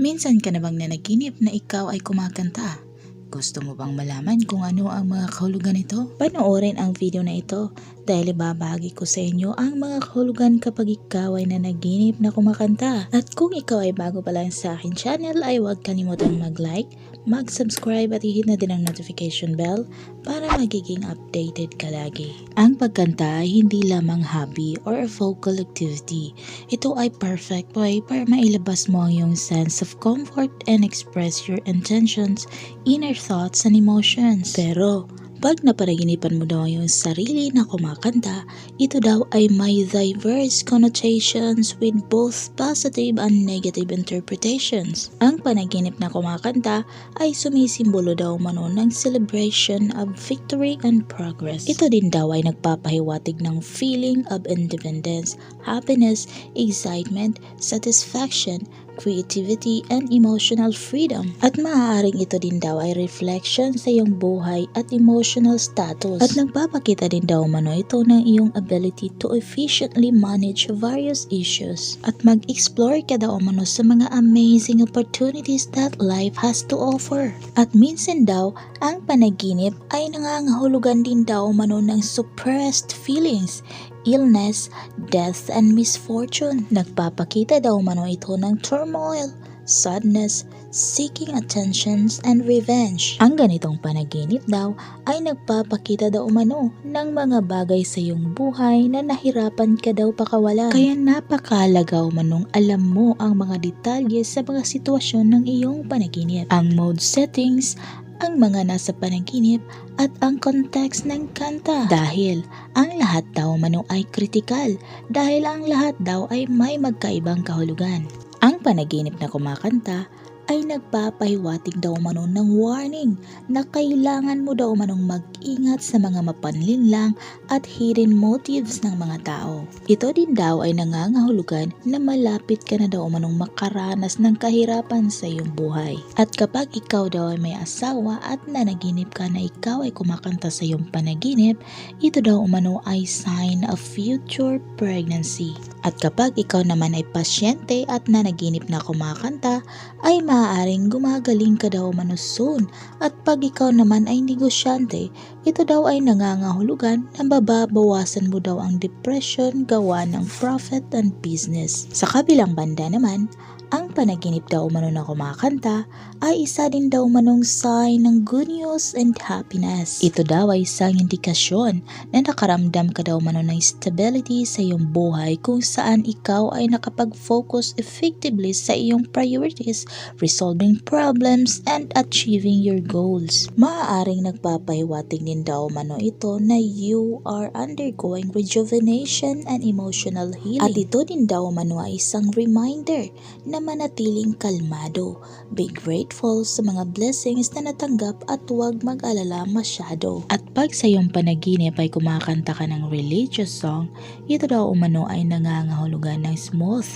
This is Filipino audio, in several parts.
Minsan ka na bang nanaginip na ikaw ay kumakanta? Gusto mo bang malaman kung ano ang mga kahulugan nito? Panoorin ang video na ito dahil ibabahagi ko sa inyo ang mga kahulugan kapag ikaw ay nanaginip na kumakanta. At kung ikaw ay bago pa lang sa akin channel ay huwag kalimutang mag-like, mag-subscribe at i-hit na din ang notification bell para magiging updated ka lagi. Ang pagkanta ay hindi lamang hobby or a vocal activity. Ito ay perfect way para mailabas mo ang iyong sense of comfort and express your intentions, inner thoughts and emotions. Pero, pag napanaginipan mo daw iyong sarili na kumakanta, ito daw ay may diverse connotations with both positive and negative interpretations. Ang panaginip na kumakanta ay sumisimbolo daw mano ng celebration of victory and progress. Ito din daw ay nagpapahiwatig ng feeling of independence, happiness, excitement, satisfaction, creativity, and emotional freedom. At maaaring ito din daw ay reflection sa iyong buhay at emotional status. At nagpapakita din daw mano ito ng iyong ability to efficiently manage various issues. At mag-explore ka daw mano sa mga amazing opportunities that life has to offer. At minsan daw, ang panaginip ay nangangahulugan din daw mano ng suppressed feelings illness, death, and misfortune. Nagpapakita daw mano ito ng turmoil, sadness, seeking attentions, and revenge. Ang ganitong panaginip daw ay nagpapakita daw umano ng mga bagay sa iyong buhay na nahirapan ka daw pakawalan. Kaya napakalagaw manong alam mo ang mga detalye sa mga sitwasyon ng iyong panaginip. Ang mode settings, ang mga nasa panaginip at ang context ng kanta. Dahil ang lahat daw mano ay kritikal dahil ang lahat daw ay may magkaibang kahulugan. Ang panaginip na kumakanta ay nagpapahiwatig daw mano ng warning na kailangan mo daw manong mag-ingat sa mga mapanlinlang at hidden motives ng mga tao. Ito din daw ay nangangahulugan na malapit ka na daw manong makaranas ng kahirapan sa iyong buhay. At kapag ikaw daw ay may asawa at nanaginip ka na ikaw ay kumakanta sa iyong panaginip, ito daw umano ay sign of future pregnancy. At kapag ikaw naman ay pasyente at nanaginip na kumakanta, ay maaaring gumagaling ka daw mano soon. At pag ikaw naman ay negosyante, ito daw ay nangangahulugan na bababawasan mo daw ang depression gawa ng profit and business. Sa kabilang banda naman, ang panaginip daw umano na kumakanta ay isa din daw manong sign ng good news and happiness. Ito daw ay isang indikasyon na nakaramdam ka daw mano ng stability sa iyong buhay kung saan ikaw ay nakapag-focus effectively sa iyong priorities, resolving problems, and achieving your goals. Maaaring nagpapahiwatig din daw mano ito na you are undergoing rejuvenation and emotional healing. At ito din daw mano ay isang reminder na manatiling kalmado. Be grateful sa mga blessings na natanggap at huwag mag-alala masyado. At pag sa iyong panaginip ay kumakanta ka ng religious song, ito daw umano ay nangangahulugan ng smooth,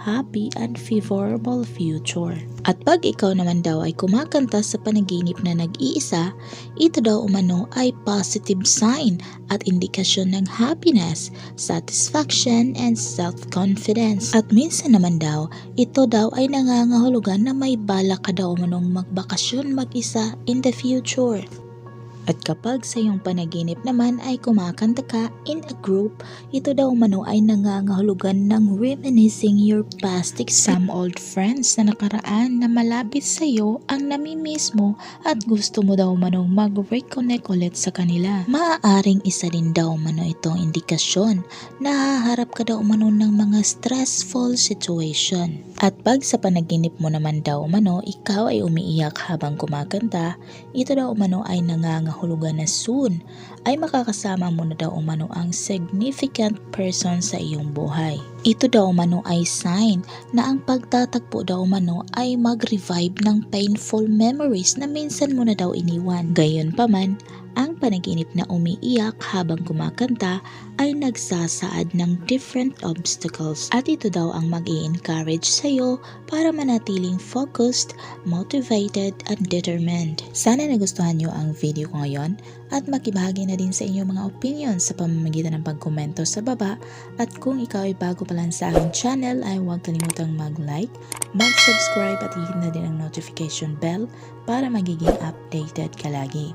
happy and favorable future. At pag ikaw naman daw ay kumakanta sa panaginip na nag-iisa, ito daw umano ay positive sign at indikasyon ng happiness, satisfaction, and self-confidence. At minsan naman daw, ito daw ay nangangahulugan na may balak ka daw umanong magbakasyon mag-isa in the future. At kapag sa iyong panaginip naman ay kumakanta ka in a group, ito daw mano ay nangangahulugan ng reminiscing your past some old friends na nakaraan na malapit sa iyo ang namimiss mo at gusto mo daw manong mag-reconnect ulit sa kanila. Maaaring isa din daw mano itong indikasyon na haharap ka daw mano ng mga stressful situation. At pag sa panaginip mo naman daw mano, ikaw ay umiiyak habang kumakanta, ito daw umano ay nangangahulugan na soon ay makakasama mo na daw umano ang significant person sa iyong buhay. Ito daw umano ay sign na ang pagtatagpo daw umano ay mag-revive ng painful memories na minsan mo na daw iniwan. Gayon pa man, Ang panaginip na umiiyak habang kumakanta ay nagsasaad ng different obstacles at ito daw ang mag encourage sa iyo para manatiling focused, motivated, and determined. Sana nagustuhan nyo ang video ko ngayon at makibahagi na din sa inyong mga opinion sa pamamagitan ng pagkomento sa baba at kung ikaw ay bago pa lang sa aking channel ay huwag kalimutang mag-like, mag-subscribe at hihit na din ang notification bell para magiging updated ka lagi.